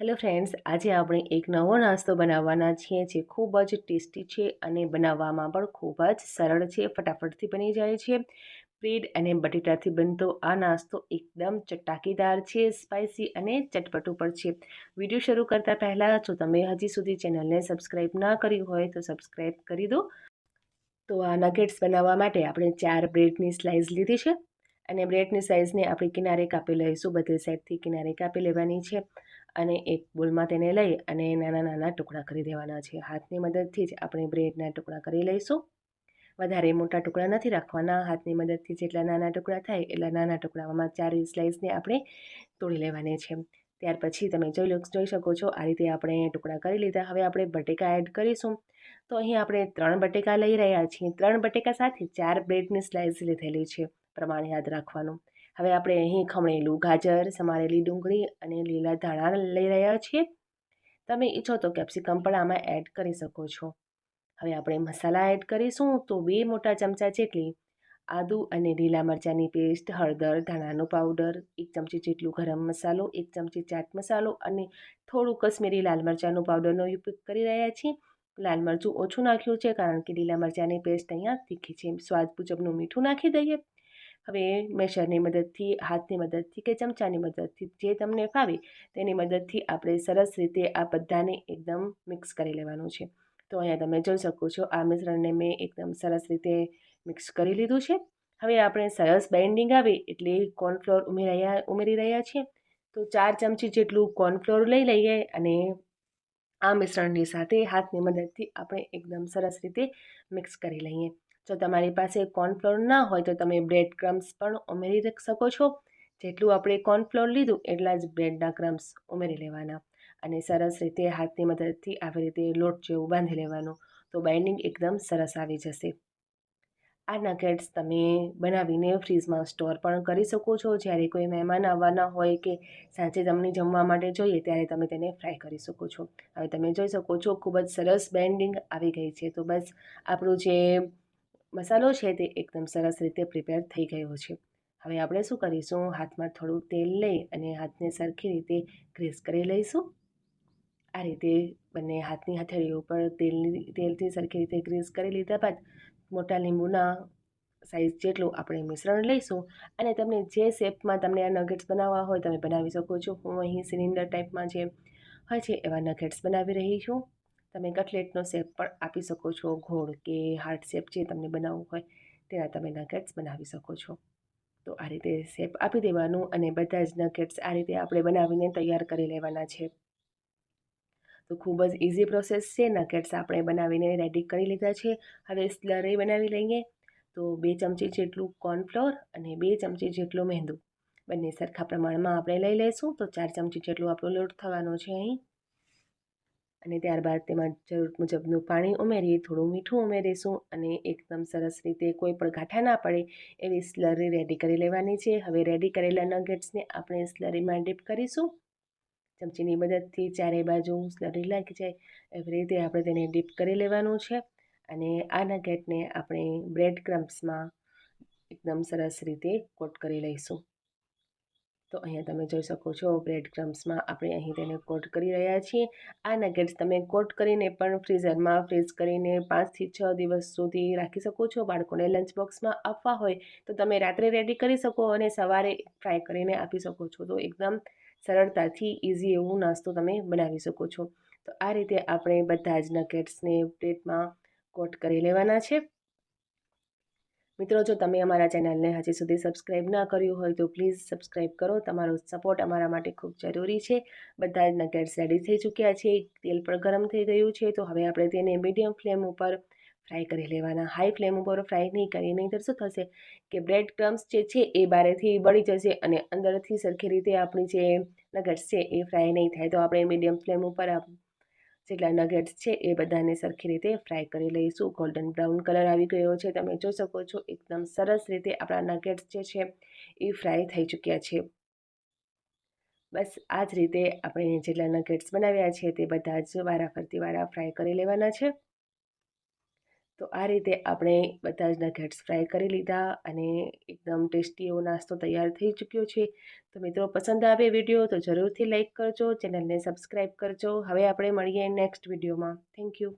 Hello friends, આજે આપણે એક નવો નાસ્તો બનાવવાના છીએ જે ખૂબ જ ટેસ્ટી છે અને બનાવવામાં પણ ખૂબ જ સરળ છે, ફટાફટથી બની જાય છે. બ્રેડ અને બટેટાથી બનતો આ નાસ્તો એકદમ ચટાકીદાર છે સ્પાઇસી અને ચટપટું પણ છે. વીડિયો શરૂ કરતાં પહેલાં, જો તમે હજી સુધી ચેનલને સબસ્ક્રાઈબ ના કરી હોય તો સબસ્ક્રાઈબ કરી દો. તો આ નગેટ્સ બનાવવા માટે આપણે ચાર બ્રેડની સ્લાઇસ લીધી છે. અને બ્રેડની સાઇઝને આપણે કિનારે કાપી લઈશું, બધી સાઈડથી કિનારે કાપી લેવાની છે અને એક બોલમાં તેને લઈ અને નાના નાના ટુકડા કરી દેવાના છે. હાથની મદદથી જ આપણે બ્રેડના ટુકડા કરી લઈશું. વધારે મોટા ટુકડા નથી રાખવાના. હાથની મદદથી જેટલા નાના ટુકડા થાય એટલા નાના ટુકડામાં ચાર સ્લાઇસને આપણે તોડી લેવાની છે. ત્યાર પછી તમે જોઈ લો, જોઈ શકો છો, આ રીતે આપણે ટુકડા કરી લીધા. હવે આપણે બટેકા એડ કરીશું. તો અહીં આપણે ત્રણ બટેકા લઈ રહ્યા છીએ. ત્રણ બટેકા સાથે ચાર બ્રેડની સ્લાઇસ લીધેલી છે. પ્રમાણ યાદ રાખવાનું. હવે આપણે અહીં ખમણેલું ગાજર, સમારેલી ડુંગળી અને લીલા ધાણા લઈ રહ્યા છીએ. તમે ઈચ્છો તો કેપ્સિકમ પણ આમાં એડ કરી શકો છો. હવે આપણે મસાલા એડ કરીશું તો બે મોટા ચમચા જેટલી આદુ અને લીલા મરચાંની પેસ્ટ, હળદર, ધાણાનો પાવડર, એક ચમચી જેટલું ગરમ મસાલો, એક ચમચી ચાટ મસાલો અને થોડું કશ્મીરી લાલ મરચાંનો પાવડરનો ઉપયોગ કરી રહ્યા છીએ. લાલ મરચું ઓછું નાખ્યું છે કારણ કે લીલા મરચાંની પેસ્ટ અહીંયા તીખી છે. સ્વાદ મુજબનું મીઠું નાખી દઈએ. હવે મેશરની મદદથી, હાથની મદદથી કે ચમચાની મદદથી જે તમને ફાવે તેની મદદથી આપણે સરસ રીતે આ બધાને એકદમ મિક્સ કરી લેવાનું છે. તો અહીંયા તમે જોઈ શકો છો, આ મિશ્રણને મેં એકદમ સરસ રીતે મિક્સ કરી લીધું છે. હવે આપણે સરસ બાઇન્ડિંગ આવે એટલે કોર્નફ્લોર ઉમેરાયા, ઉમેરી રહ્યા છીએ. તો ચાર ચમચી જેટલું કોર્નફ્લોર લઈ લઈએ અને આ મિશ્રણની સાથે હાથની મદદથી આપણે એકદમ સરસ રીતે મિક્સ કરી લઈએ. જો તમારી પાસે કોર્નફ્લોર ના હોય તો તમે બ્રેડ ક્રમ્સ પણ ઉમેરી શકો છો. જેટલું આપણે કોર્નફ્લોર લીધું એટલા જ બ્રેડના ક્રમ્સ ઉમેરી લેવાના. અને સરસ રીતે હાથની મદદથી આવી રીતે લોટ જેવું બાંધી લેવાનું. તો બાઇન્ડિંગ એકદમ સરસ આવી જશે. આ નગેટ્સ તમે બનાવીને ફ્રીજમાં સ્ટોર પણ કરી શકો છો. જ્યારે કોઈ મહેમાન આવવાના હોય કે સાંજે તમને જમવા માટે જોઈએ ત્યારે તમે તેને ફ્રાય કરી શકો છો. હવે તમે જોઈ શકો છો, ખૂબ જ સરસ બેન્ડિંગ આવી ગઈ છે. તો બસ આપણું જે મસાલો છે તે એકદમ સરસ રીતે પ્રિપેર થઈ ગયો છે. હવે આપણે શું કરીશું? હાથમાં થોડું તેલ લઈ અને હાથને સરખી રીતે ગ્રીસ કરી લઈશું. આ રીતે બંને હાથની હથેળીઓ ઉપર તેલની, તેલથી સરખી રીતે ગ્રીસ કરી લીધા બાદ મોટા લીંબુના સાઈઝ જેટલું આપણે મિશ્રણ લઈશું અને તમને જે શેપમાં તમને આ નગેટ્સ બનાવવા હોય તમે બનાવી શકો છો. હું અહીં સિલિન્ડર ટાઈપમાં જે હોય છે એવા નગેટ્સ બનાવી રહી છું. તમે કટલેટનો શેપ પણ આપી શકો છો ઘોળ કે હાર્ટ શેપ જે તમને બનાવવું હોય, તેના તમે નગેટ્સ બનાવી શકો છો. તો આ રીતે શેપ આપી દેવાનું અને બધા જ નગેટ્સ આ રીતે આપણે બનાવીને તૈયાર કરી લેવાના છે. તો ખૂબ જ ઇઝી પ્રોસેસ છે, નગેટ્સ આપણે બનાવીને રેડી કરી લીધા છે. હવે સ્લરી બનાવી લઈએ. તો બે ચમચી જેટલું કોર્નફ્લોર અને બે ચમચી જેટલું મહેંદુ બંને સરખા પ્રમાણમાં આપણે લઈ લઈશું. તો ચાર ચમચી જેટલું આપણો લોટ થવાનો છે અહીં. અને ત્યારબાદ તેમાં જરૂર મુજબનું પાણી ઉમેરી, થોડું મીઠું ઉમેરીશું અને એકદમ સરસ રીતે કોઈ પણ ગાંઠા ના પડે એવી સ્લરી રેડી કરી લેવાની છે. હવે રેડી કરેલા નગેટ્સને આપણે સ્લરીમાં ડીપ કરીશું. ચમચીની મદદથી ચારે બાજુ સ્લરી લાગી જાય એવી રીતે આપણે તેને ડીપ કરી લેવાનું છે અને આ નગેટને આપણે બ્રેડ ક્રમ્સમાં એકદમ સરસ રીતે કોટ કરી લઈશું. તો અહીંયા તમે જોઈ શકો છો બ્રેડ ક્રમ્સમાં આપણે અહીં તેને કોટ કરી રહ્યા છીએ. આ નગેટ્સ તમે કોટ કરીને પણ ફ્રીઝરમાં ફ્રીઝ કરીને પાંચથી છ દિવસ સુધી રાખી શકો છો. બાળકોને લંચ બોક્સમાં આપવા હોય તો તમે રાત્રે રેડી કરી શકો અને સવારે ફ્રાય કરીને આપી શકો છો. તો એકદમ સરળતાથી ઇઝી એવું નાસ્તો તમે બનાવી શકો છો. તો આ રીતે આપણે બધા જ નગેટ્સને પ્લેટમાં કોટ કરી લેવાના છે. મિત્રો, જો તમે અમારા ચેનલને હજી સુધી સબસ્ક્રાઈબ ના કર્યું હોય તો પ્લીઝ સબસ્ક્રાઈબ કરો. તમારો સપોર્ટ અમારા માટે ખૂબ જરૂરી છે. બધા જ નગેટ્સ રેડી થઈ ચૂક્યા છે. તેલ પણ ગરમ થઈ ગયું છે. તો હવે આપણે તેને મીડિયમ ફ્લેમ ઉપર ફ્રાય કરી લેવાના. હાઈ ફ્લેમ ઉપર ફ્રાય નહીં કરીએ. નહીંતર શું થશે કે બ્રેડ ક્રમ્સ જે છે એ બારેથી બળી જશે અને અંદરથી સરખી રીતે આપણી જે નગેટ્સ છે એ ફ્રાય નહીં થાય. તો આપણે મીડિયમ ફ્લેમ ઉપર જેટલા નગેટ્સ છે એ બધાને સરખી રીતે ફ્રાય કરી લઈશું. ગોલ્ડન બ્રાઉન કલર આવી ગયો છે. તમે જોઈ શકો છો, એકદમ સરસ રીતે આપણા નગેટ્સ જે છે એ ફ્રાય થઈ ચૂક્યા છે. બસ આ જ રીતે આપણે જેટલા નગેટ્સ બનાવ્યા છે તે બધા જ વારા ફરતી વારા ફ્રાય કરી લેવાના છે. તો આ રીતે આપણે બધા જ નગેટ્સ ફ્રાય કરી લીધા અને એકદમ ટેસ્ટી એવો નાસ્તો તૈયાર થઈ ચૂક્યો છે. તો મિત્રો પસંદ આવે વીડિયો તો જરૂરથી લાઇક કરજો, ચેનલને સબસ્ક્રાઈબ કરજો. હવે આપણે મળીએ નેક્સ્ટ વિડીયોમાં થેન્ક યુ